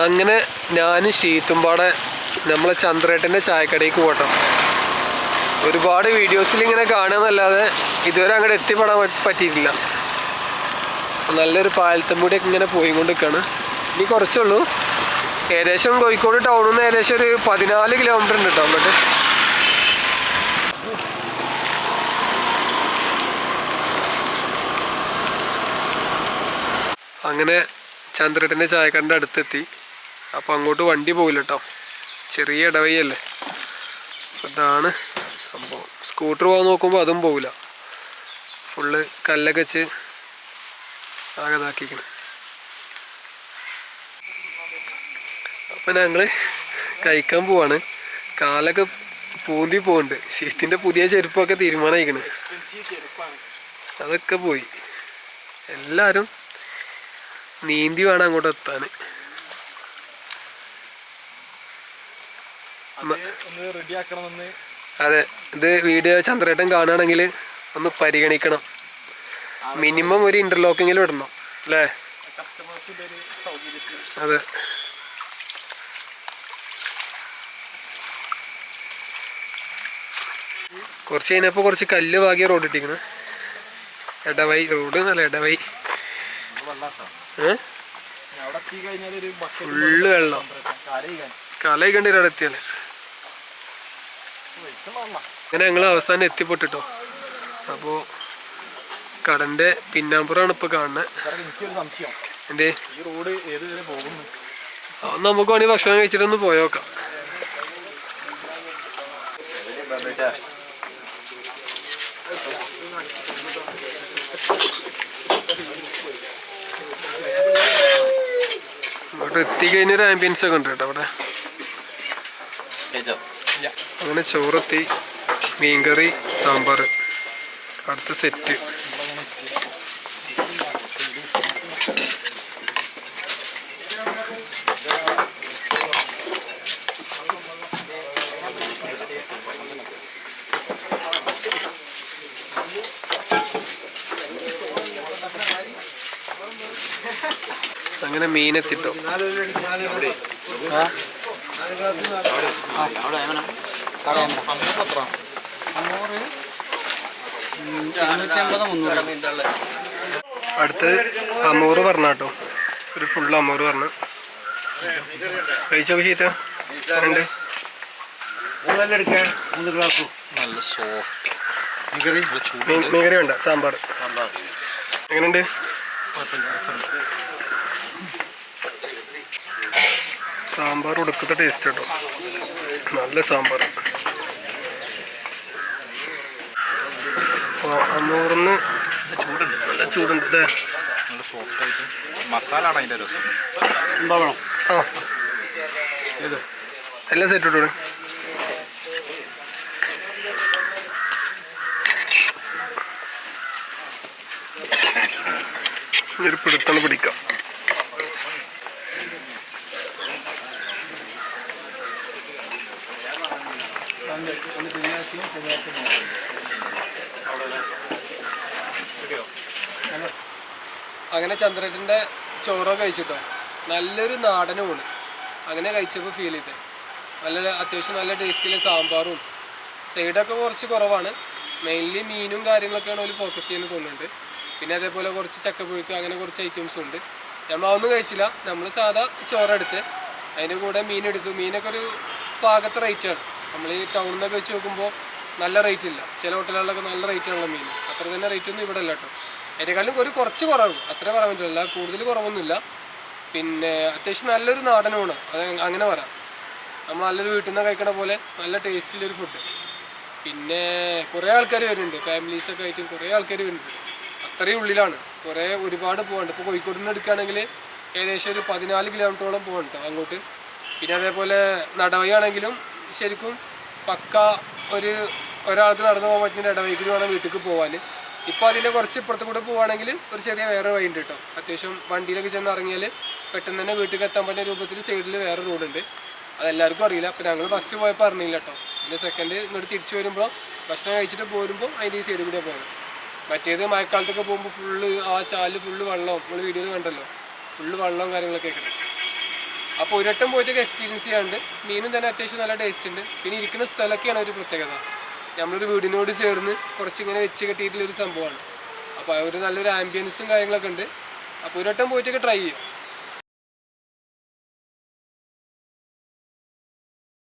അങ്ങനെ ഞാനും ഷീത്തുംപാടെ നമ്മളെ ചന്ദ്രേട്ടന്റെ ചായക്കടയ്ക്ക് പോട്ടോ ഒരുപാട് വീഡിയോസിൽ ഇങ്ങനെ കാണുന്നല്ലാതെ ഇതുവരെ അങ്ങോട്ട് എത്തിപ്പെടാൻ പറ്റിയിട്ടില്ല. നല്ലൊരു പാലത്തമ്പൂടിയൊക്കെ ഇങ്ങനെ പോയിക്കൊണ്ടിരിക്കുകയാണ്. ഇനി കുറച്ചുള്ളൂ. ഏകദേശം കോഴിക്കോട് ടൗണിൽ നിന്ന് ഏകദേശം ഒരു പതിനാല് കിലോമീറ്റർ ഉണ്ട് കേട്ടോ അങ്ങോട്ട്. അങ്ങനെ ചന്ദ്രട്ടന്റെ ചായക്കടന്റെ അടുത്തെത്തി. അപ്പോൾ അങ്ങോട്ട് വണ്ടി പോകില്ല കേട്ടോ ചെറിയ ഇടവഴിയല്ലേ. അതാണ് സംഭവം. സ്കൂട്ടർ പോകാൻ നോക്കുമ്പോൾ അതും പോകില്ല ഫുള്ള് കല്ലൊക്കെ വെച്ച് ആകെ ഇതാക്കിക്കണം. അപ്പം ഞങ്ങൾ കഴിക്കാൻ പോവാണ്. കാലൊക്കെ പൂന്തി പോകുന്നുണ്ട് ഷീത്തിന്റെ പുതിയ ചെരുപ്പൊക്കെ തീരുമാനമായിക്കണ് അതൊക്കെ പോയി. എല്ലാവരും നീന്തി വേണം അങ്ങോട്ട് എത്താൻ. ആക്കണമെന്ന്. അതെ ഇത് വീഡിയോ ചന്ദ്രേട്ടൻ കാണുകയാണെങ്കിൽ ഒന്ന് പരിഗണിക്കണം. മിനിമം ഒരു ഇന്റർലോക്കെങ്കിലും ഇടണം അല്ലേ? അതെ. കുറച്ച് കഴിഞ്ഞപ്പോൾ കുറച്ച് കല്ല് വാങ്ങിയ റോഡ് ഇട്ടിരിക്കണം. ഇടവൈ റോഡ് എന്നല്ല ഇടവൈ ഫുള്ള് വെള്ളം. കരയിക്കാൻ കലയി കണ്ടി അവിടെ എത്തിയാലേ വെള്ളം അങ്ങനെ ഞങ്ങൾ അവസാനം എത്തിപ്പെട്ടിട്ടോ. അപ്പോൾ കടന്റെ പിന്നാമ്പുറമാണ് ഇപ്പൊ കാണുന്നത് എന്തേ? ഈ റോഡ് ഏത് വരെ പോകുന്നു? അത് നമുക്ക് വേണമെങ്കിൽ ഭക്ഷണം കഴിച്ചിട്ടൊന്ന് പോയോക്കാം. എത്തിക്കഴിഞ്ഞൊരു ആംബിയൻസ് ഒക്കെ ഉണ്ട് കേട്ടോ അവിടെ. അങ്ങനെ ചോറെത്തി മീൻകറി സാമ്പാർ അടുത്ത സെറ്റ് അങ്ങനെ മീനെത്തിട്ടോ. അടുത്ത് അമൂറ് പറഞ്ഞ കേട്ടോ. ഒരു ഫുൾ അമൂറ് പറഞ്ഞു. കഴിച്ചോ ചീത്ത രണ്ട്. മൂന്ന് ഗ്ലാസ് നല്ല സോഫ്റ്റ് മീൻ- മീൻകറി വേണ്ട സാമ്പാർ. എങ്ങനെയുണ്ട്? സാമ്പാർ ഉടുക്കത്തെ ടേസ്റ്റ് കേട്ടോ നല്ല സാമ്പാർ. അന്നൂറിന് ചൂടുണ്ട്. നല്ല ചൂടുണ്ട് അല്ലേ? നല്ല സോഫ്റ്റ് ആയിട്ട്. മസാല ആണ് അതിന്റെ രസം. ഉണ്ടാവണം. ആ. ഏത്? എല്ലാം സെറ്റ് ഇട്ടോളൂ ഒരു പിടുത്തണ് പിടിക്കാം. അങ്ങനെ ചന്ദ്രേട്ടന്റെ ചോറ കഴിച്ചിട്ടോ. നല്ലൊരു നാടനുമാണ്. അങ്ങനെ കഴിച്ചപ്പോൾ ഫീൽ ചെയ്തത് നല്ല അത്യാവശ്യം നല്ല ടേസ്റ്റിലെ സാമ്പാറും സൈഡൊക്കെ കുറച്ച് കുറവാണ്. മെയിൻലി മീനും കാര്യങ്ങളൊക്കെയാണ് അവർ ഫോക്കസ് ചെയ്യുന്നത് തോന്നുന്നുണ്ട്. പിന്നെ അതേപോലെ കുറച്ച് ചക്കപ്പുഴുക്ക് അങ്ങനെ കുറച്ച് ഐറ്റംസും ഉണ്ട്. നമ്മൾ അതൊന്നും കഴിച്ചില്ല. നമ്മൾ സാധാ ചോറെടുത്ത് അതിന്റെ കൂടെ മീൻ എടുത്തു. മീനൊക്കെ ഒരു പാകത്തെ റേറ്റാണ് നമ്മൾ ഈ ടൗണിൽ വെച്ച് നോക്കുമ്പോൾ നല്ല റേറ്റ് ഇല്ല. ചില ഹോട്ടലുകളിലൊക്കെ നല്ല റേറ്റുള്ള മീൻ. അത്ര തന്നെ റേറ്റ് ഒന്നും ഇവിടെ ഇല്ല കേട്ടോ അതിനേക്കാളും ഒരു കുറച്ച് കുറവ് അത്ര പറ്റില്ല കൂടുതൽ കുറവൊന്നുമില്ല. പിന്നെ അത്യാവശ്യം നല്ലൊരു നാടനമാണ്. അത് അങ്ങനെ പറയാം. നമ്മൾ നല്ലൊരു വീട്ടിൽ നിന്ന് കഴിക്കണ പോലെ നല്ല ടേസ്റ്റിലൊരു ഫുഡ് പിന്നെ കുറേ ആൾക്കാർ വരുന്നുണ്ട്. ഫാമിലീസൊക്കെ ആയിട്ട് കുറേ ആൾക്കാർ വരുന്നുണ്ട്. അത്രയും ഉള്ളിലാണ്. കുറേ ഒരുപാട് പോകണ്ട് ഇപ്പോൾ കോഴിക്കോട് നിന്ന് എടുക്കുകയാണെങ്കിൽ ഏകദേശം ഒരു പതിനാല് കിലോമീറ്ററോളം പോകണ്ട അങ്ങോട്ട്. പിന്നെ അതേപോലെ നടവയാണെങ്കിലും ശരിക്കും പക്ക ഒരു ഒരാൾക്ക് നടന്നു പോകാൻ പറ്റുന്ന ഇടവഴിക്കിൽ വേണം വീട്ടിലേക്ക് പോകാൻ ഇപ്പോൾ അതിന്റെ കുറച്ച് ഇപ്പുറത്ത് കൂടെ പോവുകയാണെങ്കിൽ ഒരു ചെറിയ വേറെ വഴി ഉണ്ട് കേട്ടോ. അത്യാവശ്യം വണ്ടിയിലൊക്കെ ചെന്ന് ഇറങ്ങിയാൽ പെട്ടെന്ന് തന്നെ വീട്ടിൽ എത്താൻ പറ്റുന്ന രൂപത്തിൽ സൈഡിൽ വേറെ റോഡുണ്ട് അതെല്ലാവർക്കും അറിയില്ല. അപ്പോൾ ഞങ്ങൾ ഫസ്റ്റ് പോയപ്പോൾ അറിഞ്ഞില്ല കേട്ടോ. പിന്നെ സെക്കൻഡ് ഇങ്ങോട്ട് തിരിച്ചു വരുമ്പോൾ ഭക്ഷണം കഴിച്ചിട്ട് പോരുമ്പോൾ അതിന്റെ ഈ സൈഡിൽ കൂടെ പോയത് മറ്റേത് മഴക്കാലത്തൊക്കെ പോകുമ്പോൾ ഫുള്ള് ആ ചാൽ ഫുള്ള് വെള്ളവും നമ്മൾ വീഡിയോയിൽ കണ്ടല്ലോ? ഫുള്ള് വെള്ളവും കാര്യങ്ങളൊക്കെ കിട്ടും അപ്പോൾ ഒരു വട്ടം പോയിട്ടൊക്കെ എക്സ്പീരിയൻസ് ചെയ്യാണ്ട് മീനും തന്നെ അത്യാവശ്യം നല്ല ടേസ്റ്റ് ഉണ്ട്. പിന്നെ ഇരിക്കുന്ന സ്ഥലമൊക്കെയാണ് ഒരു പ്രത്യേകത. നമ്മളൊരു വീടിനോട് ചേർന്ന് കുറച്ചിങ്ങനെ വെച്ച് കെട്ടിയിട്ടുള്ളൊരു സംഭവമാണ്. അപ്പോൾ ഒരു നല്ലൊരു ആംബിയൻസും കാര്യങ്ങളൊക്കെ ഉണ്ട്. അപ്പോൾ ഒരു വട്ടം പോയിട്ടൊക്കെ ട്രൈ ചെയ്യും.